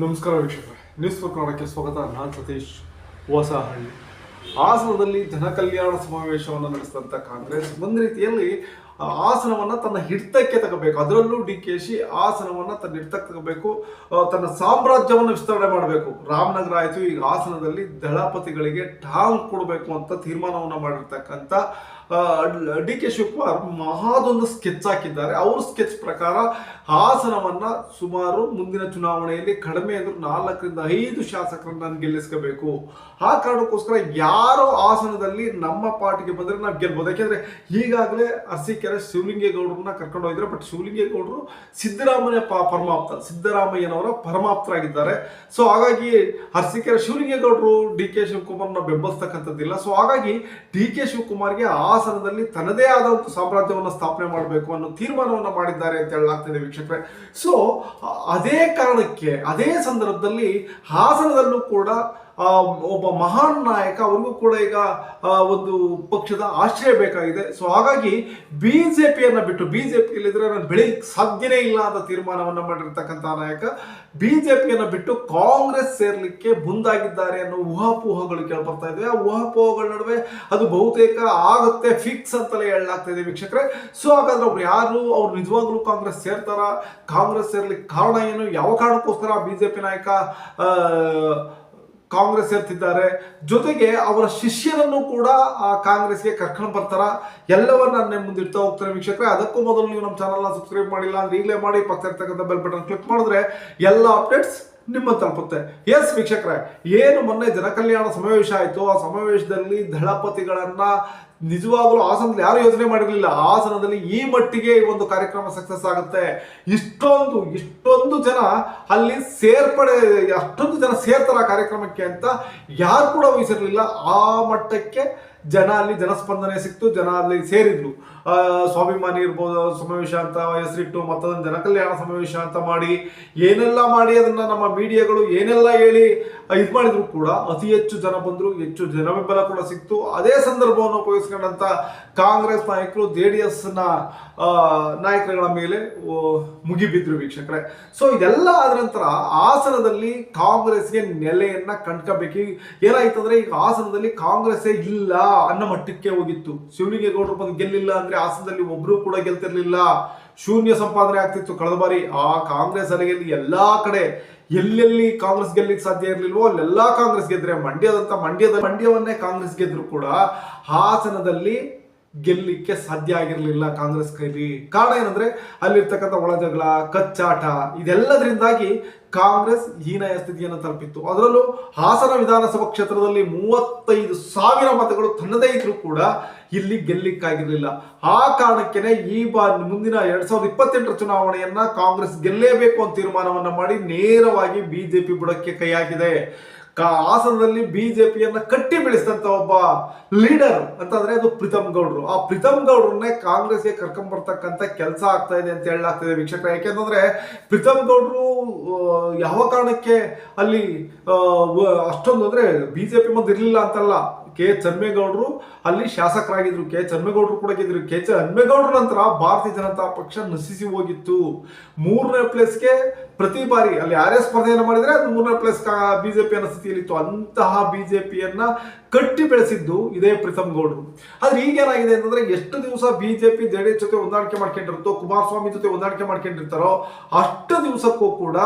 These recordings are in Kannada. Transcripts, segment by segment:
ನಮಸ್ಕಾರ ವೀಕ್ಷಕರೇ. ನ್ಯೂಸ್ ಫೋರ್ ಕನ್ನಡಕ್ಕೆ ಸ್ವಾಗತ. ನಾನು ಸತೀಶ್. ಹೊಸಹಳ್ಳಿ. ಹಾಸನದಲ್ಲಿ ಜನಕಲ್ಯಾಣ ಸಮಾವೇಶವನ್ನು ನಡೆಸಿದಂಥ ಕಾಂಗ್ರೆಸ್, ಒಂದು ರೀತಿಯಲ್ಲಿ ಆ ಹಾಸನವನ್ನ ತನ್ನ ಹಿಡ್ತಕ್ಕೆ ತಗೋಬೇಕು. ಅದರಲ್ಲೂ ಡಿ ಕೆ ಶಿ ಆಸನವನ್ನ ತನ್ನ ಹಿಡ್ತಕ್ಕೆ ತಗೋಬೇಕು. ತನ್ನ ಸಾಮ್ರಾಜ್ಯವನ್ನು ವಿಸ್ತರಣೆ ಮಾಡಬೇಕು. ರಾಮನಗರ ಆಯಿತು, ಈಗ ಆಸನದಲ್ಲಿ ದಳಪತಿಗಳಿಗೆ ಟಾಂಗ್ ಕೊಡಬೇಕು ಅಂತ ತೀರ್ಮಾನವನ್ನು ಮಾಡಿರ್ತಕ್ಕಂಥ ಡಿ ಕೆ ಶಿವಕುಮಾರ್ ಮಹಾದೊಂದು ಸ್ಕೆಚ್ ಹಾಕಿದ್ದಾರೆ. ಅವ್ರ ಸ್ಕೆಚ್ ಪ್ರಕಾರ ಹಾಸನವನ್ನ ಸುಮಾರು ಮುಂದಿನ ಚುನಾವಣೆಯಲ್ಲಿ ಕಡಿಮೆ ಅಂದ್ರೆ ನಾಲ್ಕರಿಂದ ಐದು ಶಾಸಕರನ್ನ ಗೆಲ್ಲಿಸ್ಕೋಬೇಕು. ಆ ಕಾರಣಕ್ಕೋಸ್ಕರ ಯಾರೋ ಹಾಸನದಲ್ಲಿ ನಮ್ಮ ಪಾರ್ಟಿಗೆ ಬಂದ್ರೆ ನಾವು ಗೆಲ್ಬೋದು. ಯಾಕೆಂದ್ರೆ ಈಗಾಗಲೇ ಅರಸೀಕೆರೆ ಶಿವಲಿಂಗೇಗೌಡರನ್ನ ಕರ್ಕೊಂಡು ಹೋಗಿದ್ದಾರೆ. ಬಟ್ ಶಿವಲಿಂಗೇಗೌಡರು ಸಿದ್ದರಾಮಯ್ಯ ಪ ಪರಮಾಪ್ತ, ಸಿದ್ದರಾಮಯ್ಯನವರ ಪರಮಾಪ್ತರಾಗಿದ್ದಾರೆ. ಸೊ ಹಾಗಾಗಿ ಅರಸೀಕೆರೆ ಶಿವಲಿಂಗೇಗೌಡರು ಡಿ ಕೆ ಶಿವಕುಮಾರ್ನ ಬೆಂಬಲಿಸ್ತಕ್ಕಂಥದ್ದಿಲ್ಲ. ಸೊ ಹಾಗಾಗಿ ಡಿ ಕೆ ಶಿವಕುಮಾರ್ಗೆ ಆಸನದಲ್ಲಿ ತನ್ನದೇ ಆದ ಒಂದು ಸಾಮ್ರಾಜ್ಯವನ್ನು ಸ್ಥಾಪನೆ ಮಾಡಬೇಕು ಅನ್ನೋ ತೀರ್ಮಾನವನ್ನು ಮಾಡಿದ್ದಾರೆ ಅಂತ ಹೇಳಲಾಗ್ತದೆ ವೀಕ್ಷಕರೇ. ಸೊ ಅದೇ ಕಾರಣಕ್ಕೆ, ಅದೇ ಸಂದರ್ಭದಲ್ಲಿ ಹಾಸನದಲ್ಲೂ ಕೂಡ ಒಬ್ಬ ಮಹಾನ್ ನಾಯಕ ಅವ್ರಿಗೂ ಕೂಡ ಈಗ ಒಂದು ಪಕ್ಷದ ಆಶ್ರಯ ಬೇಕಾಗಿದೆ. ಸೊ ಹಾಗಾಗಿ ಬಿಜೆಪಿಯನ್ನ ಬಿಟ್ಟು ಬಿಜೆಪಿಯಲ್ಲಿದ್ರೆ ನಾನು ಬೆಳೆಯಕ್ಕೆ ಸಾಧ್ಯನೇ ಇಲ್ಲ ಅಂತ ತೀರ್ಮಾನವನ್ನು ಮಾಡಿರ್ತಕ್ಕಂಥ ನಾಯಕ ಬಿಜೆಪಿಯನ್ನ ಬಿಟ್ಟು ಕಾಂಗ್ರೆಸ್ ಸೇರಲಿಕ್ಕೆ ಮುಂದಾಗಿದ್ದಾರೆ ಅನ್ನೋ ಊಹಾಪೋಹಗಳು ಕೇಳ್ಬರ್ತಾ ಇದ್ದಾವೆ ಆ ಊಹಾಪೋಹಗಳ ನಡುವೆ ಅದು ಬಹುತೇಕ ಆಗುತ್ತೆ ಫಿಕ್ಸ್ ಅಂತಲೇ ಹೇಳಲಾಗ್ತಾ ಇದೆ ವೀಕ್ಷಕರೇ. ಸೊ ಹಾಗಾದ್ರೆ ಅವ್ರು ಯಾರು? ಅವ್ರು ನಿಜವಾಗ್ಲೂ ಕಾಂಗ್ರೆಸ್ ಸೇರ್ತಾರ? ಕಾಂಗ್ರೆಸ್ ಸೇರ್ಲಿಕ್ಕೆ ಕಾರಣ ಏನು? ಯಾವ ಕಾರಣಕ್ಕೋಸ್ಕರ ಬಿಜೆಪಿ ನಾಯಕ ಆ, ಕಾಂಗ್ರೆಸ್ ಸೇರ್ತಿದ್ದಾರೆ. ಜೊತೆಗೆ ಅವರ ಶಿಷ್ಯರನ್ನು ಕೂಡ, ಆ, ಕಾಂಗ್ರೆಸ್ಗೆ ಕರ್ಕೊಂಡು ಬರ್ತಾರ. ಎಲ್ಲವನ್ನ ನಾನು ಮುಂದಿಡ್ತಾ ಹೋಗ್ತಾರೆ ವೀಕ್ಷಕರೇ. ಅದಕ್ಕೂ ಮೊದಲು ನೀವು ನಮ್ಮ ಚಾನಲ್ನ ಸಬ್ಸ್ಕ್ರೈಬ್ ಮಾಡಿಲ್ಲ ಅಂದ್ರೆ ಈಗಲೇ ಮಾಡಿ ಪಕ್ಕ ಇರ್ತಕ್ಕಂಥ ಬೆಲ್ ಬಟನ್ ಕ್ಲಿಕ್ ಮಾಡಿದ್ರೆ ಎಲ್ಲ ಅಪ್ಡೇಟ್ಸ್ ನಿಮ್ಮ ತಲುಪುತ್ತೆ. ಎಸ್ ವೀಕ್ಷಕರೇ. ಏನು ಮೊನ್ನೆ ಜನಕಲ್ಯಾಣ ಸಮಾವೇಶ ಆಯಿತು. ಆ ಸಮಾವೇಶದಲ್ಲಿ ದಳಪತಿಗಳನ್ನ ನಿಜವಾಗ್ಲೂ ಹಾಸನದಲ್ಲಿ ಯಾರು ಯೋಚನೆ ಮಾಡಿರಲಿಲ್ಲ? ಹಾಸನದಲ್ಲಿ ಈ ಮಟ್ಟಿಗೆ ಒಂದು ಕಾರ್ಯಕ್ರಮ ಸಕ್ಸಸ್ ಆಗುತ್ತೆ. ಇಷ್ಟೊಂದು ಇಷ್ಟೊಂದು ಜನ ಅಲ್ಲಿ ಸೇರ್ಪಡೆ, ಅಷ್ಟೊಂದು ಜನ ಸೇರ್ತಾರ ಕಾರ್ಯಕ್ರಮಕ್ಕೆ ಅಂತ ಯಾರು ಕೂಡ ವಹಿಸಿರಲಿಲ್ಲ ಆ ಮಟ್ಟಕ್ಕೆ ಜನ ಅಲ್ಲಿ ಜನಸ್ಪಂದನೆ ಸಿಕ್ತು ಜನ ಅಲ್ಲಿ ಸೇರಿದ್ರು ಸ್ವಾಭಿಮಾನಿ ಇರ್ಬೋದು ಸಮಾವೇಶ ಅಂತ ಹೆಸರಿಟ್ಟು ಮತ್ತದೊಂದು ಜನಕಲ್ಯಾಣ ಸಮಾವೇಶ ಅಂತ ಮಾಡಿ ಏನೆಲ್ಲ ಮಾಡಿ ಅದನ್ನ ನಮ್ಮ ಮೀಡಿಯಾಗಳು ಏನೆಲ್ಲ ಹೇಳಿ ಇದು ಮಾಡಿದ್ರು ಕೂಡ ಅತಿ ಹೆಚ್ಚು ಜನ ಬಂದ್ರು ಹೆಚ್ಚು ಜನ ಕೂಡ ಸಿಕ್ತು. ಅದೇ ಸಂದರ್ಭವನ್ನು ಉಪಯೋಗಿಸ್ಕೊಂಡಂತ ಕಾಂಗ್ರೆಸ್ ನಾಯಕರು ಜೆ ಡಿ ಎಸ್ನ ಆ, ನಾಯಕರುಗಳ ಮೇಲೆ ಮುಗಿಬಿದ್ರು ವೀಕ್ಷಕರೇ. ಸೊ ಇದೆಲ್ಲ ಆದ ನಂತರ ಹಾಸನದಲ್ಲಿ ಕಾಂಗ್ರೆಸ್ಗೆ ನೆಲೆಯನ್ನ ಕಂಡ್ಕೋಬೇಕು. ಏನಾಯ್ತಂದ್ರೆ ಈಗ ಹಾಸನದಲ್ಲಿ ಕಾಂಗ್ರೆಸ್ ಇಲ್ಲ. ಅನ್ನೋ ಮಟ್ಟಕ್ಕೆ ಹೋಗಿತ್ತು. ಶಿವಲಿಂಗೇಗೌಡರು ಬಂದು ಗೆಲ್ಲಿಲ್ಲ ಅಂದ್ರೆ ಹಾಸನದಲ್ಲಿ ಒಬ್ರು ಕೂಡ ಗೆಲ್ತಿರ್ಲಿಲ್ಲ. ಶೂನ್ಯ ಸಂಪಾದನೆ ಆಗ್ತಿತ್ತು ಕಳೆದ ಬಾರಿ. ಆ ಕಾಂಗ್ರೆಸ್ ಅಲೆಯಲ್ಲಿ ಎಲ್ಲಾ ಕಡೆ ಎಲ್ಲೆಲ್ಲಿ ಕಾಂಗ್ರೆಸ್ ಗೆಲ್ಲಿಕ್ ಸಾಧ್ಯ ಇರಲಿಲ್ವೋ ಅಲ್ಲೆಲ್ಲಾ ಕಾಂಗ್ರೆಸ್ ಗೆದ್ರೆ ಮಂಡ್ಯದಂತ ಮಂಡ್ಯದ ಮಂಡ್ಯವನ್ನೇ ಕಾಂಗ್ರೆಸ್ ಗೆದ್ರು ಕೂಡ ಹಾಸನದಲ್ಲಿ ಗೆಲ್ಲಿಕ್ಕೆ ಸಾಧ್ಯ ಆಗಿರಲಿಲ್ಲ ಕಾಂಗ್ರೆಸ್ ಕೈಲಿ. ಕಾರಣ ಏನಂದ್ರೆ, ಅಲ್ಲಿರ್ತಕ್ಕಂಥ ಒಳಜಗಳ ಕಚ್ಚಾಟ, ಇದೆಲ್ಲದರಿಂದಾಗಿ ಕಾಂಗ್ರೆಸ್ ಹೀನಾಯ ಸ್ಥಿತಿಯನ್ನು ತಲುಪಿತ್ತು. ಅದರಲ್ಲೂ ಹಾಸನ ವಿಧಾನಸಭಾ ಕ್ಷೇತ್ರದಲ್ಲಿ ಮೂವತ್ತೈದು ಸಾವಿರ ಮತಗಳು ತನ್ನದೇ ಇದ್ರೂ ಕೂಡ ಇಲ್ಲಿ ಗೆಲ್ಲಿಕ್ಕಾಗಿರಲಿಲ್ಲ ಆ ಕಾರಣಕ್ಕೇನೆ ಈ ಬಾರಿ ಮುಂದಿನ ಎರಡ್ ಸಾವಿರದ ಇಪ್ಪತ್ತೆಂಟರ ಚುನಾವಣೆಯನ್ನ ಕಾಂಗ್ರೆಸ್ ಗೆಲ್ಲೇಬೇಕು ಅಂತ ತೀರ್ಮಾನವನ್ನ ಮಾಡಿ ನೇರವಾಗಿ ಬಿಜೆಪಿ ಬುಡಕ್ಕೆ ಕೈ ಹಾಕಿದೆ. ಹಾಸನದಲ್ಲಿ ಬಿಜೆಪಿಯನ್ನ ಕಟ್ಟಿ ಬೆಳೆಸಿದಂತ ಒಬ್ಬ ಲೀಡರ್ ಅಂತಂದ್ರೆ ಅದು ಪ್ರೀತಮ್ ಗೌಡ್ರು. ಆ ಪ್ರೀತಮ್ ಗೌಡ್ರನ್ನೇ ಕಾಂಗ್ರೆಸ್ಗೆ ಕರ್ಕೊಂಡ್ ಬರ್ತಕ್ಕಂಥ ಕೆಲಸ ಆಗ್ತಾ ಇದೆ ಅಂತ ಹೇಳಲಾಗ್ತಿದೆ ವೀಕ್ಷಕರ. ಯಾಕೆಂತಂದ್ರೆ ಪ್ರೀತಮ್ ಗೌಡ್ರು ಯಾವ ಕಾರಣಕ್ಕೆ ಅಲ್ಲಿ ಅಷ್ಟೊಂದು ಅಂದ್ರೆ ಬಿಜೆಪಿ ಮುಂದೆ ಇರ್ಲಿಲ್ಲ ಅಂತಲ್ಲ. ಕೆ ಚನ್ಮೇಗೌಡರು, ಅಲ್ಲಿ ಶಾಸಕರಾಗಿದ್ರು. ಕೆ ಚನ್ಮೇಗೌಡರು ಕೂಡ ಗೆದ್ರು ಕೆ ಚನ್ಮೇಗೌಡರ ನಂತರ ಭಾರತೀಯ ಜನತಾ ಪಕ್ಷ ನಶಿಸಿ ಹೋಗಿತ್ತು. ಮೂರನೇ ಪ್ಲೇಸ್ಗೆ ಪ್ರತಿ ಬಾರಿ ಅಲ್ಲಿ ಯಾರೇ ಸ್ಪರ್ಧೆಯನ್ನು ಮಾಡಿದ್ರೆ ಅದು ಮೂರನೇ ಪ್ಲೇಸ್ ಬಿಜೆಪಿ ಅನ್ನೋ ಸ್ಥಿತಿಯಲ್ಲಿತ್ತು ಅಂತಹ ಬಿಜೆಪಿಯನ್ನ ಕಟ್ಟಿ ಬೆಳೆಸಿದ್ದು ಇದೇ ಪ್ರೀತಮ್ ಗೌಡ್ರು ಆದ್ರೆ ಈಗ ಏನಾಗಿದೆ ಅಂತಂದ್ರೆ ಎಷ್ಟು ದಿವಸ ಬಿಜೆಪಿ, ಜೆಡಿಎಸ್ ಜೊತೆ ಹೊಂದಾಣಿಕೆ ಮಾಡ್ಕೊಂಡಿರುತ್ತೋ, ಕುಮಾರಸ್ವಾಮಿ ಜೊತೆ ಹೊಂದಾಣಿಕೆ ಮಾಡ್ಕೊಂಡಿರ್ತಾರೋ, ಅಷ್ಟು ದಿವಸಕ್ಕೂ ಕೂಡ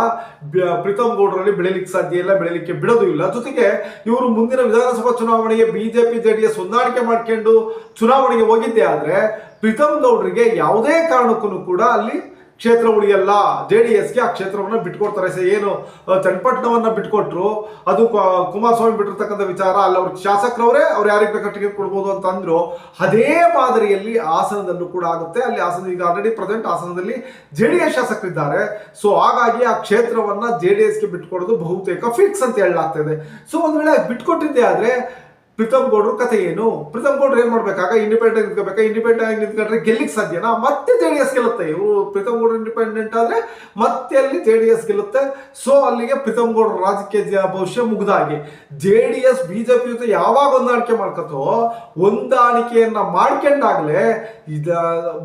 ಪ್ರೀತಮ್ ಗೌಡರಲ್ಲಿ ಬೆಳಿಲಿಕ್ಕೆ ಸಾಧ್ಯ ಇಲ್ಲ, ಬೆಳಿಲಿಕ್ಕೆ ಬಿಡೋದು ಇಲ್ಲ. ಜೊತೆಗೆ ಇವರು ಮುಂದಿನ ವಿಧಾನಸಭಾ ಚುನಾವಣೆಗೆ ಬಿಜೆಪಿ, ಜೆಡಿಎಸ್ ಹೊಂದಾಣಿಕೆ ಮಾಡ್ಕೊಂಡು ಚುನಾವಣೆಗೆ ಹೋಗಿದ್ದೆ ಆದ್ರೆ ಪ್ರೀತಮ್ ಗೌಡರಿಗೆ ಯಾವುದೇ ಕಾರಣಕ್ಕೂ ಕೂಡ ಅಲ್ಲಿ ಕ್ಷೇತ್ರ ಉಳಿಯಲ್ಲ ಜೆ ಡಿ ಎಸ್ಗೆ ಆ ಕ್ಷೇತ್ರವನ್ನು ಬಿಟ್ಕೊಡ್ತಾರೆ. ಸರ್, ಏನು ಚನ್ನಪಟ್ಟಣವನ್ನು ಬಿಟ್ಕೊಟ್ರು, ಅದು ಕುಮಾರಸ್ವಾಮಿ ಬಿಟ್ಟಿರ್ತಕ್ಕಂಥ ವಿಚಾರ, ಅಲ್ಲಿ, ಅವ್ರ ಶಾಸಕರವರೇ, ಅವ್ರು ಯಾರಿಗೆ ಬೇಕಾ ಟಿಕೆಟ್ ಕೊಡ್ಬೋದು ಅಂತ ಅಂದ್ರು, ಅದೇ ಮಾದರಿಯಲ್ಲಿ ಹಾಸನದಲ್ಲೂ ಕೂಡ ಆಗುತ್ತೆ. ಅಲ್ಲಿ ಹಾಸನ, ಈಗ ಆಲ್ರೆಡಿ ಪ್ರೆಸೆಂಟ್ ಹಾಸನದಲ್ಲಿ ಜೆ ಡಿ ಎಸ್ ಶಾಸಕರಿದ್ದಾರೆ. ಸೊ ಹಾಗಾಗಿ ಆ ಕ್ಷೇತ್ರವನ್ನ ಜೆ ಡಿ ಎಸ್ಗೆ ಬಿಟ್ಕೊಡೋದು ಬಹುತೇಕ ಫಿಕ್ಸ್ ಅಂತ ಹೇಳಲಾಗ್ತದೆ ಸೊ ಒಂದು ವೇಳೆ ಬಿಟ್ಕೊಟ್ಟಿದ್ದೆ ಆದ್ರೆ ಪ್ರೀತಮ್ ಗೌಡ್ರ ಕಥೆ ಏನು? ಪ್ರೀತಮ್ ಗೌಡ್ರು ಏನ್ ಮಾಡ್ಬೇಕಾಗ? ಇಂಡಿಪೆಂಡೆಂಟ್ ನಿಂತ್ಕೋಬೇಕಾ? ಇಂಡಿಪೆಂಡೆಂಟ್ ಆಗಿ ನಿಂತ್ಕೊಂಡ್ರೆ ಗೆಲ್ಲಿಕ್ ಸಾಧ್ಯನಾ? ಮತ್ತೆ ಜೆ ಡಿ ಎಸ್ ಗೆಲ್ಲುತ್ತೆ. ಇವರು ಪ್ರೀತಮ್ ಗೌಡ್ರು ಇಂಡಿಪೆಂಡೆಂಟ್ ಆದ್ರೆ ಮತ್ತೆ ಅಲ್ಲಿ ಜೆ ಡಿ ಎಸ್ ಗೆಲ್ಲುತ್ತೆ. ಸೊ ಅಲ್ಲಿಗೆ ಪ್ರೀತಮ್ ಗೌಡ್ರ ರಾಜಕೀಯ ಭವಿಷ್ಯ ಮುಗ್ದಾಗಿ. ಜೆ ಡಿ ಎಸ್ ಬಿಜೆಪಿ ಜೊತೆ ಯಾವಾಗ ಹೊಂದಾಣಿಕೆ ಮಾಡ್ಕತ್ತೋ ಹೊಂದಾಣಿಕೆಯನ್ನ ಮಾಡ್ಕೊಂಡಾಗ್ಲೇ ಇದ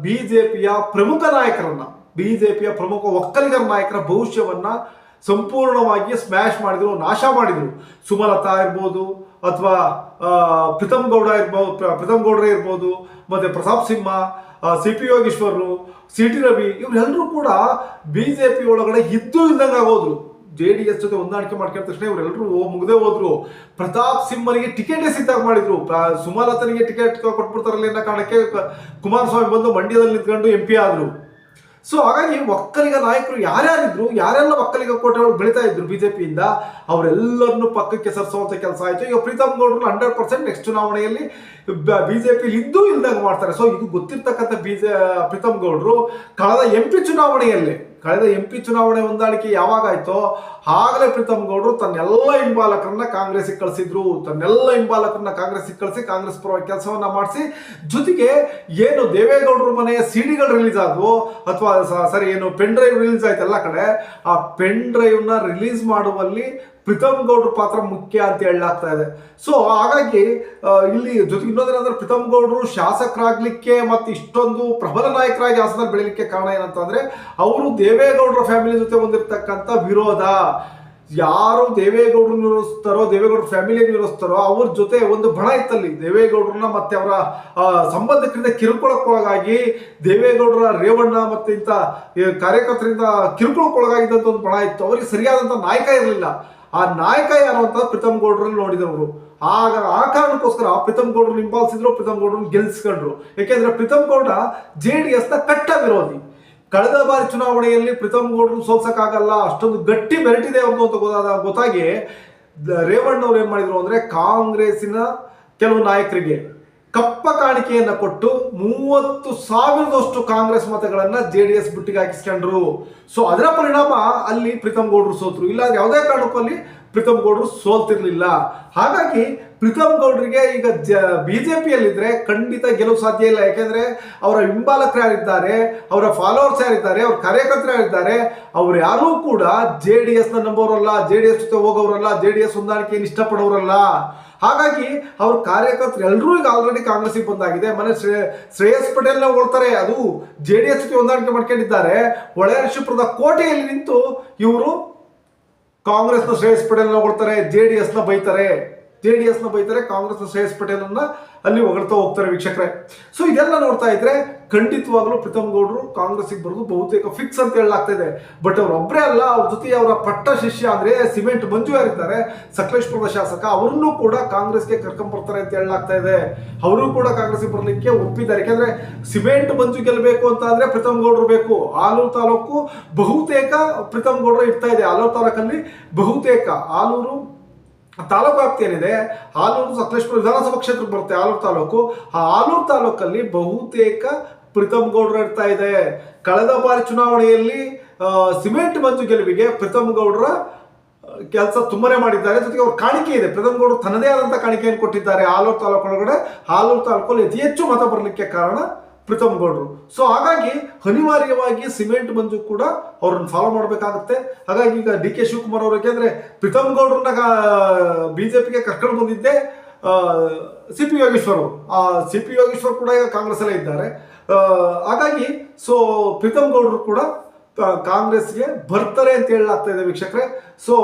ಬಿಜೆಪಿಯ ಪ್ರಮುಖ ನಾಯಕರನ್ನ ಬಿಜೆಪಿಯ ಪ್ರಮುಖ ಒಕ್ಕಲಿಗರ ನಾಯಕರ ಭವಿಷ್ಯವನ್ನ ಸಂಪೂರ್ಣವಾಗಿ ಸ್ಮ್ಯಾಶ್ ಮಾಡಿದ್ರು, ನಾಶ ಮಾಡಿದ್ರು. ಸುಮಲತಾ ಇರ್ಬೋದು, ಅಥವಾ ಪ್ರೀತಮ್ ಗೌಡ ಇರ್ಬೋದು ಪ್ರ- ಪ್ರೀತಮ್ ಗೌಡ್ರೆ ಇರ್ಬೋದು, ಮತ್ತೆ ಪ್ರತಾಪ್ ಸಿಂಹ ಸಿ ಪಿ ಯೋಗೇಶ್ವರರು, ಸಿ ಟಿ ರವಿ ಇವರೆಲ್ಲರೂ ಕೂಡ ಬಿ ಜೆ ಪಿ ಒಳಗಡೆ ಇದ್ದು ಇಲ್ದಂಗೆ ಆಗೋದ್ರು. ಜೆ ಡಿ ಎಸ್ ಜೊತೆ ಹೊಂದಾಣಿಕೆ ಮಾಡ್ಕೊಂಡ ತಕ್ಷಣ ಇವರೆಲ್ಲರೂ ಮುಗ್ದೇ ಹೋದ್ರು. ಪ್ರತಾಪ್ ಸಿಂಹನಿಗೆ ಟಿಕೆಟೇ ಸಿದ್ಧಾಗಿ ಮಾಡಿದ್ರು. ಸುಮಲತನಿಗೆ ಟಿಕೆಟ್ ಕೊಟ್ಬಿಡ್ತಾರಲ್ಲ ಕಾರಣಕ್ಕೆ ಕುಮಾರಸ್ವಾಮಿ ಬಂದು ಮಂಡ್ಯದಲ್ಲಿ ನಿಂತ್ಕೊಂಡು ಎಂ ಪಿ ಆದ್ರು. ಸೊ ಹಾಗಾಗಿ ಒಕ್ಕಲಿಗ ನಾಯಕರು ಯಾರ್ಯಾರಿದ್ರು, ಯಾರೆಲ್ಲ ಒಕ್ಕಲಿಗ ಕೋಟೆಗಳು ಬೆಳೀತಾ ಇದ್ರು ಬಿಜೆಪಿಯಿಂದ, ಅವರೆಲ್ಲರನ್ನು ಪಕ್ಕಕ್ಕೆ ಸರಿಸುವಂತ ಕೆಲಸ ಆಯ್ತು. ಈಗ ಪ್ರೀತಮ್ ಗೌಡ್ರು ಹಂಡ್ರೆಡ್ ಪರ್ಸೆಂಟ್ ನೆಕ್ಸ್ಟ್ ಚುನಾವಣೆಯಲ್ಲಿ ಬಿಜೆಪಿ ಇದ್ದೂ ಇಲ್ದಂಗೆ ಮಾಡ್ತಾರೆ. ಸೊ ಇದು ಗೊತ್ತಿರ್ತಕ್ಕಂಥ ಬಿಜೆ, ಪ್ರೀತಮ್ ಗೌಡ್ರು ಕಳೆದ ಎಂ ಪಿ ಚುನಾವಣೆಯಲ್ಲಿ ಕಳೆದ ಎಂ ಪಿ ಚುನಾವಣೆ ಹೊಂದಾಣಿಕೆ ಯಾವಾಗಾಯ್ತೋ ಆಗಲೇ ಪ್ರೀತಮ್ ಗೌಡರು ತನ್ನೆಲ್ಲ ಹಿಂಬಾಲಕರನ್ನ ಕಾಂಗ್ರೆಸ್ಗೆ ಕಳಿಸಿದ್ರು. ತನ್ನೆಲ್ಲ ಹಿಂಬಾಲಕರನ್ನ ಕಾಂಗ್ರೆಸ್ಗೆ ಕಳಿಸಿ ಕಾಂಗ್ರೆಸ್ ಪರವಾಗಿ ಕೆಲಸವನ್ನ ಮಾಡಿಸಿ. ಜೊತೆಗೆ ಏನು ದೇವೇಗೌಡರ ಮನೆಯ ಸಿಡಿಗಳು ರಿಲೀಸ್ ಆದವು ಅಥವಾ ಸರಿ, ಏನು ಪೆನ್ ಡ್ರೈವ್ ರಿಲೀಸ್ ಆಯ್ತು ಎಲ್ಲ ಕಡೆ, ಆ ಪೆನ್ ಡ್ರೈವ್ನ ರಿಲೀಸ್ ಮಾಡುವಲ್ಲಿ ಪ್ರೀತಮ್ ಗೌಡ್ರ ಪಾತ್ರ ಮುಖ್ಯ ಅಂತ ಹೇಳಲಾಗ್ತಾ ಇದೆ. ಸೊ ಹಾಗಾಗಿ ಇಲ್ಲಿ ಜೊತೆಗೆ ಇನ್ನೊಂದೇನಂದ್ರೆ ಪ್ರೀತಮ್ ಗೌಡ್ರು ಶಾಸಕರಾಗ್ಲಿಕ್ಕೆ ಮತ್ತೆ ಇಷ್ಟೊಂದು ಪ್ರಬಲ ನಾಯಕರಾಗಿ ಹಾಸನ ಬೆಳೀಲಿಕ್ಕೆ ಕಾರಣ ಏನಂತಂದ್ರೆ, ಅವರು ದೇವೇಗೌಡರ ಫ್ಯಾಮಿಲಿ ಜೊತೆ ಹೊಂದಿರತಕ್ಕಂಥ ವಿರೋಧ. ಯಾರು ದೇವೇಗೌಡರು ನಿರ್ವಹಿಸ್ತಾರೋ ದೇವೇಗೌಡರ ಫ್ಯಾಮಿಲಿ ನಿರ್ವಹಿಸ್ತಾರೋ ಅವ್ರ ಜೊತೆ ಒಂದು ಬಣ ಇತ್ತಲ್ಲಿ. ದೇವೇಗೌಡರನ್ನ ಮತ್ತೆ ಅವರ ಸಂಬಂಧಿಕರಿಂದ ಕಿರುಕುಳಕ್ಕೊಳಗಾಗಿ ದೇವೇಗೌಡರ ರೇವಣ್ಣ ಮತ್ತೆ ಇಂಥ ಕಾರ್ಯಕರ್ತರಿಂದ ಕಿರುಕುಳಕ್ಕೊಳಗಾಗಿದ್ದಂಥ ಒಂದು ಬಣ ಇತ್ತು. ಅವರಿಗೆ ಸರಿಯಾದಂಥ ನಾಯಕ ಇರಲಿಲ್ಲ. ಆ ನಾಯಕ ಯಾರು ಅಂತ ಪ್ರೀತಮ್ ಗೌಡ್ರಲ್ಲಿ ನೋಡಿದವರು. ಆಗ ಆ ಕಾರಣಕ್ಕೋಸ್ಕರ ಪ್ರೀತಮ್ ಗೌಡ್ರು ಹಿಂಬಾಲಿಸಿದ್ರು, ಪ್ರೀತಮ್ ಗೌಡ್ರನ್ನ ಗೆಲ್ಸ್ಕೊಂಡ್ರು. ಯಾಕೆಂದ್ರೆ ಪ್ರೀತಮ್ ಗೌಡ ಜೆ ಡಿ ಎಸ್ನ ಕಟ್ಟ ವಿರೋಧಿ. ಕಳೆದ ಬಾರಿ ಚುನಾವಣೆಯಲ್ಲಿ ಪ್ರೀತಮ್ ಗೌಡ್ರು ಸೋಲ್ಸಕ್ಕಾಗಲ್ಲ, ಅಷ್ಟೊಂದು ಗಟ್ಟಿ ಬೆರಟಿದೆ ಅವ್ರದ್ದು ಅಂತ ಗೊತ್ತಾದ, ಗೊತ್ತಾಗಿ ರೇವಣ್ಣ ಅವ್ರು ಏನ್ ಮಾಡಿದ್ರು ಅಂದ್ರೆ ಕಾಂಗ್ರೆಸ್ಸಿನ ಕೆಲವು ನಾಯಕರಿಗೆ ಕಪ್ಪ ಕಾಣಿಕೆಯನ್ನ ಕೊಟ್ಟು ಮೂವತ್ತು ಸಾವಿರದಷ್ಟು ಕಾಂಗ್ರೆಸ್ ಮತಗಳನ್ನ ಜೆ ಡಿ ಎಸ್ ಬುಟ್ಟಿಗೆ ಹಾಕಿಸ್ಕೊಂಡ್ರು. ಸೊ ಅದರ ಪರಿಣಾಮ ಅಲ್ಲಿ ಪ್ರೀತಮ್ ಗೌಡ್ರು ಸೋತ್ರು. ಇಲ್ಲ ಯಾವುದೇ ಕಾರಣಕ್ಕೂ ಅಲ್ಲಿ ಪ್ರೀತಮ್ ಗೌಡ್ರು ಸೋಲ್ತಿರ್ಲಿಲ್ಲ. ಹಾಗಾಗಿ ಪ್ರೀತಮ್ ಗೌಡ್ರಿಗೆ ಈಗ ಜ ಬಿಜೆಪಿಯಲ್ಲಿದ್ರೆ ಖಂಡಿತ ಗೆಲುವು ಸಾಧ್ಯ ಇಲ್ಲ. ಯಾಕೆಂದರೆ ಅವರ ಹಿಂಬಾಲಕರು ಯಾರಿದ್ದಾರೆ, ಅವರ ಫಾಲೋವರ್ಸ್ ಯಾರಿದ್ದಾರೆ, ಅವ್ರ ಕಾರ್ಯಕರ್ತರು ಯಾರಿದ್ದಾರೆ, ಅವ್ರು ಯಾರೂ ಕೂಡ ಜೆ ಡಿ ಎಸ್ನ ನಂಬೋರಲ್ಲ, ಜೆ ಡಿ ಎಸ್ ಜೊತೆ ಹೋಗೋರಲ್ಲ, ಜೆ ಡಿ ಎಸ್ ಹೊಂದಾಣಿಕೆಯನ್ನು ಇಷ್ಟಪಡೋರಲ್ಲ. ಹಾಗಾಗಿ ಅವ್ರ ಕಾರ್ಯಕರ್ತರು ಎಲ್ಲರೂ ಈಗ ಆಲ್ರೆಡಿ ಕಾಂಗ್ರೆಸ್ಗೆ ಬಂದಾಗಿದೆ. ಮನೆ ಶ್ರೇ, ಶ್ರೇಯಸ್ ಪಟೇಲ್ನ ಓಡ್ತಾರೆ ಅದು ಜೆ ಡಿ ಎಸ್ಗೆ ಹೊಂದಾಣಿಕೆ ಮಾಡ್ಕೊಂಡಿದ್ದಾರೆ. ಹೊಳೆನರಸೀಪುರದ ಕೋಟೆಯಲ್ಲಿ ನಿಂತು ಇವರು ಕಾಂಗ್ರೆಸ್ನ ಶ್ರೇಯಸ್ ಪಟೇಲ್ನ ಓಡ್ತಾರೆ ಜೆ ಡಿ ಎಸ್ನ ಬೈತಾರೆ. ಜೆ ಡಿ ಎಸ್ನ ಬೈತಾರೆ ಕಾಂಗ್ರೆಸ್ನ ಶ್ರೇಯಸ್ ಪಟೇಲನ್ನ ಅಲ್ಲಿ ಹೊಗಳ್ತಾ ಹೋಗ್ತಾರೆ ವೀಕ್ಷಕರೇ. ಸೊ ಇದೆಲ್ಲ ನೋಡ್ತಾ ಇದ್ರೆ ಖಂಡಿತವಾಗ್ಲೂ ಪ್ರೀತಮ್ ಗೌಡ್ರು ಕಾಂಗ್ರೆಸ್ಗೆ ಬರೋದು ಬಹುತೇಕ ಫಿಕ್ಸ್ ಅಂತ ಹೇಳಲಾಗ್ತಾ ಇದೆ. ಬಟ್ ಅವ್ರೊಬ್ಬರೇ ಅಲ್ಲ, ಅವ್ರ ಜೊತೆ ಅವರ ಪಟ್ಟ ಶಿಷ್ಯ ಅಂದ್ರೆ ಸಿಮೆಂಟ್ ಮಂಜು ಯಾರಿದ್ದಾರೆ ಸಕಲೇಶ್ಪುರದ ಶಾಸಕ, ಅವರನ್ನು ಕೂಡ ಕಾಂಗ್ರೆಸ್ಗೆ ಕರ್ಕೊಂಡ್ ಬರ್ತಾರೆ ಅಂತ ಹೇಳಲಾಗ್ತಾ ಇದೆ. ಅವರು ಕೂಡ ಕಾಂಗ್ರೆಸ್ಗೆ ಬರಲಿಕ್ಕೆ ಒಪ್ಪಿದ್ದಾರೆ. ಯಾಕಂದ್ರೆ ಸಿಮೆಂಟ್ ಮಂಜು ಗೆಲ್ಲಬೇಕು ಅಂತ ಅಂದ್ರೆ ಪ್ರೀತಮ್ ಗೌಡ್ರು ಬೇಕು. ಆಲೂರು ತಾಲೂಕು ಬಹುತೇಕ ಪ್ರೀತಮ್ ಗೌಡ್ರು ಇರ್ತಾ ಇದೆ. ಆಲೂರು ತಾಲೂಕಲ್ಲಿ ಬಹುತೇಕ ಆಲೂರು ತಾಲೂಕು ವ್ಯಾಪ್ತಿ ಏನಿದೆ? ಆಲೂರು ಸಕಲೇಶ್ಪುರ ವಿಧಾನಸಭಾ ಕ್ಷೇತ್ರಕ್ಕೆ ಬರುತ್ತೆ ಆಲೂರು ತಾಲೂಕು. ಆ ಆಲೂರು ತಾಲೂಕಲ್ಲಿ ಬಹುತೇಕ ಪ್ರೀತಮ್ ಗೌಡ್ರು ಇರ್ತಾ ಇದೆ. ಕಳೆದ ಬಾರಿ ಚುನಾವಣೆಯಲ್ಲಿ ಸಿಮೆಂಟ್ ಮಂಜು ಗೆಲುವಿಗೆ ಪ್ರೀತಮ್ ಗೌಡ್ರ ಕೆಲಸ ತುಂಬನೇ ಮಾಡಿದ್ದಾರೆ. ಜೊತೆಗೆ ಅವ್ರ ಕಾಣಿಕೆ ಇದೆ. ಪ್ರೀತಮ್ ಗೌಡ್ರು ತನ್ನದೇ ಆದಂತ ಕಾಣಿಕೆಯನ್ನು ಕೊಟ್ಟಿದ್ದಾರೆ ಆಲೂರು ತಾಲೂಕು ಒಳಗಡೆ. ಆಲೂರು ತಾಲೂಕಲ್ಲಿ ಅತಿ ಹೆಚ್ಚು ಮತ ಬರಲಿಕ್ಕೆ ಕಾರಣ ಪ್ರೀತಮ್ ಗೌಡರು. ಸೊ ಹಾಗಾಗಿ ಅನಿವಾರ್ಯವಾಗಿ ಸಿಮೆಂಟ್ ಮಂಜು ಕೂಡ ಅವ್ರನ್ನ ಫಾಲೋ ಮಾಡಬೇಕಾಗುತ್ತೆ. ಹಾಗಾಗಿ ಈಗ ಡಿ ಕೆ ಶಿವಕುಮಾರ್ ಅವರು ಯಾಕೆಂದ್ರೆ ಪ್ರೀತಮ್ ಗೌಡ್ರನ್ನ ಪಿಗೆ ಕರ್ಕೊಂಡು ಬಂದಿದ್ದೆ ಸಿ ಪಿ ಯೋಗೇಶ್ವರ್ ಆ, ಸಿ ಪಿ ಯೋಗೇಶ್ವರ್ ಕೂಡ ಈಗ ಕಾಂಗ್ರೆಸ್ ಅಲ್ಲೇ ಇದ್ದಾರೆ ಹಾಗಾಗಿ ಸೊ ಪ್ರೀತಮ್ ಗೌಡರು ಕೂಡ ಕಾಂಗ್ರೆಸ್ಗೆ ಬರ್ತಾರೆ ಅಂತ ಹೇಳಲಾಗ್ತಾ ಇದೆ ವೀಕ್ಷಕರೇ. ಸೊ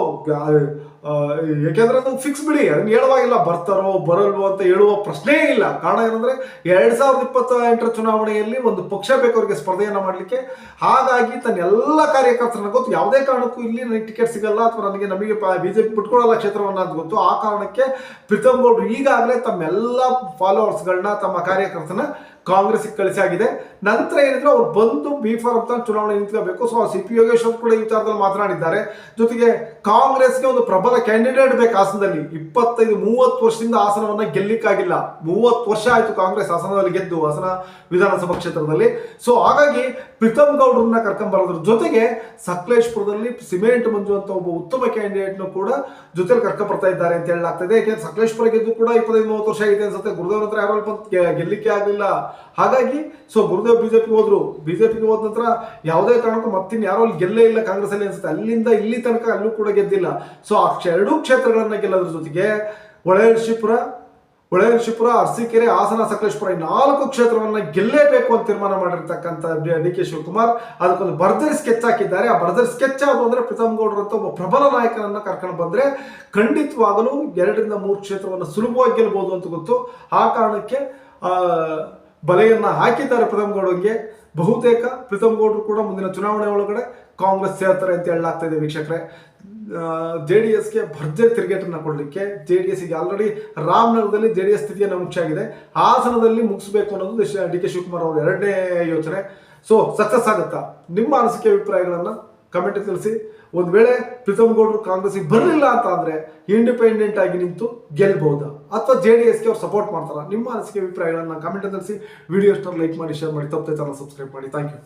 ಯಾಕೆಂದ್ರೆ ಅದು ಫಿಕ್ಸ್ ಬಿಡಿ, ಅದನ್ನ ಹೇಳುವಾಗಿಲ್ಲ ಬರ್ತಾರೋ, ಬರಲ್ವೋ ಅಂತ ಹೇಳುವ ಪ್ರಶ್ನೆ ಇಲ್ಲ. ಕಾರಣ ಏನಂದ್ರೆ ಎರಡ್ ಸಾವಿರದ ಇಪ್ಪತ್ತ ಎಂಟರ ಚುನಾವಣೆಯಲ್ಲಿ ಒಂದು ಪಕ್ಷ ಬೇಕು ಅವರಿಗೆ ಸ್ಪರ್ಧೆಯನ್ನ ಮಾಡಲಿಕ್ಕೆ, ಹಾಗಾಗಿ ತನ್ನ ಎಲ್ಲ ಕಾರ್ಯಕರ್ತರನ್ನ ಗೊತ್ತು, ಯಾವುದೇ ಕಾರಣಕ್ಕೂ ಇಲ್ಲಿ ನನಗೆ ಟಿಕೆಟ್ ಸಿಗಲ್ಲ ಅಥವಾ ನನಗೆ ನಮಗೆ ಬಿಜೆಪಿ ಬಿಟ್ಕೊಳ್ಳಲ್ಲ ಕ್ಷೇತ್ರವನ್ನ ಅಂತ ಗೊತ್ತು. ಆ ಕಾರಣಕ್ಕೆ ಪ್ರೀತಮ್ ಗೌಡ್ರು ಈಗಾಗಲೇ ತಮ್ಮೆಲ್ಲ ಫಾಲೋವರ್ಸ್ಗಳನ್ನ ತಮ್ಮ ಕಾರ್ಯಕರ್ತನ ಕಾಂಗ್ರೆಸ್ಗೆ ಕಳಿಸಾಗಿದೆ. ನಂತರ ಏನಿದ್ರು ಅವ್ರು ಬಂದು ಬಿ ಫಾರ್ ಅಂತ ಚುನಾವಣೆ ನಿಂತ್ಕೋಬೇಕು. ಸೊ ಸಿ ಪಿ ಯೋಗೇಶ್ವರ್ ಕೂಡ ಈ ವಿಚಾರದಲ್ಲಿ ಮಾತನಾಡಿದ್ದಾರೆ. ಜೊತೆಗೆ ಕಾಂಗ್ರೆಸ್ಗೆ ಒಂದು ಪ್ರಬಲ ಕ್ಯಾಂಡಿಡೇಟ್ ಬೇಕು ಹಾಸನದಲ್ಲಿ. ಇಪ್ಪತ್ತೈದು, ಮೂವತ್ತು ವರ್ಷದಿಂದ ಹಾಸನವನ್ನ ಗೆಲ್ಲಿಕ್ಕಾಗಿಲ್ಲ. ಮೂವತ್ತು ವರ್ಷ ಆಯ್ತು ಕಾಂಗ್ರೆಸ್ ಹಾಸನದಲ್ಲಿ ಗೆದ್ದು ಹಾಸನ ವಿಧಾನಸಭಾ ಕ್ಷೇತ್ರದಲ್ಲಿ. ಸೊ ಹಾಗಾಗಿ ಪ್ರೀತಮ್ ಗೌಡ್ರನ್ನ ಕರ್ಕೊಂಬರೋದ್ರ ಜೊತೆಗೆ ಸಕಲೇಶ್ಪುರದಲ್ಲಿ ಸಿಮೆಂಟ್ ಮಂಜು ಅಂತ ಒಬ್ಬ ಉತ್ತಮ ಕ್ಯಾಂಡಿಡೇಟ್ನು ಕೂಡ ಜೊತೆಲಿ ಬರ್ತಾ ಇದ್ದಾರೆ ಅಂತ ಹೇಳಲಾಗ್ತದೆ. ಯಾಕೆಂದ್ರೆ ಸಕಲೇಶ್ಪುರ ಗೆದ್ದು ಕೂಡ ಇಪ್ಪತ್ತೈದು, ಮೂವತ್ತು ವರ್ಷ ಆಗಿದೆ ಅನ್ಸುತ್ತೆ. ಗುರುದೇವ್ ಹತ್ರ ಯಾರು ಬಂದು ಗೆಲ್ಲಿಕ್ಕೆ ಆಗಲಿಲ್ಲ. ಹಾಗಾಗಿ ಸೊ ಗುರುದೇವ್ ಬಿಜೆಪಿಗೆ ಹೋದ್ರು. ಬಿಜೆಪಿಗೆ ಹೋದ ನಂತರ ಯಾವುದೇ ಕಾರಣಕ್ಕೂ ಮತ್ತಿನ್ ಯಾರೋ ಅಲ್ಲಿ ಗೆಲ್ಲೇ ಇಲ್ಲ ಕಾಂಗ್ರೆಸ್ ಅಲ್ಲಿ ಅನ್ಸುತ್ತೆ. ಅಲ್ಲಿಂದ ಇಲ್ಲಿ ತನಕ ಅಲ್ಲೂ ಕೂಡ ಗೆದ್ದಿಲ್ಲ. ಸೊ ಆ ಎರಡೂ ಕ್ಷೇತ್ರಗಳನ್ನ ಗೆಲ್ಲೋದ್ರ ಜೊತೆಗೆ ಹೊಳೆನರಸೀಪುರ ಹೊಳೆನರಸೀಪುರ ಅರಸೀಕೆರೆ, ಹಾಸನ, ಸಕಲೇಶ್ಪುರ ಈ ನಾಲ್ಕು ಕ್ಷೇತ್ರವನ್ನ ಗೆಲ್ಲೇಬೇಕು ಅಂತ ತೀರ್ಮಾನ ಮಾಡಿರ್ತಕ್ಕಂಥ ಡಿ ಕೆ ಶಿವಕುಮಾರ್. ಅದಕ್ಕೊಂದು ಬರ್ದರಿ ಸ್ಕೆಚ್ ಹಾಕಿದ್ದಾರೆ. ಆ ಬರ್ದರಿ ಸ್ಕೆಚ್ ಯಾವುದು ಅಂದ್ರೆ ಪ್ರೀತಮ್ ಗೌಡ್ರು ಅಂತ ಒಬ್ಬ ಪ್ರಬಲ ನಾಯಕನನ್ನು ಕರ್ಕೊಂಡು ಬಂದ್ರೆ ಖಂಡಿತವಾಗಲೂ ಎರಡರಿಂದ ಮೂರು ಕ್ಷೇತ್ರವನ್ನು ಸುಲಭವಾಗಿ ಗೆಲ್ಬಹುದು ಅಂತ ಗೊತ್ತು. ಆ ಕಾರಣಕ್ಕೆ ಬಲೆಯನ್ನ ಹಾಕಿದ್ದಾರೆ ಪ್ರೀತಮ್ ಬಹುತೇಕ ಪ್ರೀತಮ್ ಗೌಡ್ರು ಕೂಡ ಮುಂದಿನ ಚುನಾವಣೆ ಒಳಗಡೆ ಕಾಂಗ್ರೆಸ್ ಸೇರ್ತಾರೆ ಅಂತ ಹೇಳಲಾಗ್ತಾ ಇದೆ ವೀಕ್ಷಕರೇ. ಜೆ ಡಿ ಎಸ್ಗೆ ಭರ್ಜರಿ ತಿರುಗೇಟನ್ನು ಕೊಡಲಿಕ್ಕೆ ಜೆ ಡಿ ಎಸ್ಗೆ ಆಲ್ರೆಡಿ ರಾಮನಗರದಲ್ಲಿ ಜೆ ಡಿ ಎಸ್ ಸ್ಥಿತಿಯನ್ನು ಮುಚ್ಚಾಗಿದೆ. ಹಾಸನದಲ್ಲಿ ಮುಗಿಸ್ಬೇಕು ಅನ್ನೋದು ಡಿ ಕೆ ಶಿವಕುಮಾರ್ ಅವರ ಎರಡನೇ ಯೋಚನೆ. ಸೊ ಸಕ್ಸಸ್ ಆಗುತ್ತಾ? ನಿಮ್ಮ ಅನಿಸಿಕೆ ಅಭಿಪ್ರಾಯಗಳನ್ನು ಕಮೆಂಟ್ ತಿಳಿಸಿ. ಒಂದು ವೇಳೆ ಪ್ರೀತಮ್ ಗೌಡರು ಕಾಂಗ್ರೆಸ್ಗೆ ಬರಲಿಲ್ಲ ಅಂತ ಅಂದರೆ ಇಂಡಿಪೆಂಡೆಂಟ್ ಆಗಿ ನಿಂತು ಗೆಲ್ಬಹುದಾ? ಅಥವಾ ಜೆ ಡಿ ಎಸ್ಗೆ ಅವ್ರು ಸಪೋರ್ಟ್ ಮಾಡ್ತಾರಾ? ನಿಮ್ಮ ಅನಿಸಿಕೆ ಅಭಿಪ್ರಾಯಗಳನ್ನು ಕಮೆಂಟ್ ತಿಳಿಸಿ. ವಿಡಿಯೋ ಲೈಕ್ ಮಾಡಿ ಶೇರ್ ಮಾಡಿ. ತಪ್ಪದೆ ಚಾನಲ್ ಸಬ್ಸ್ಕ್ರೈಬ್ ಮಾಡಿ. Thank you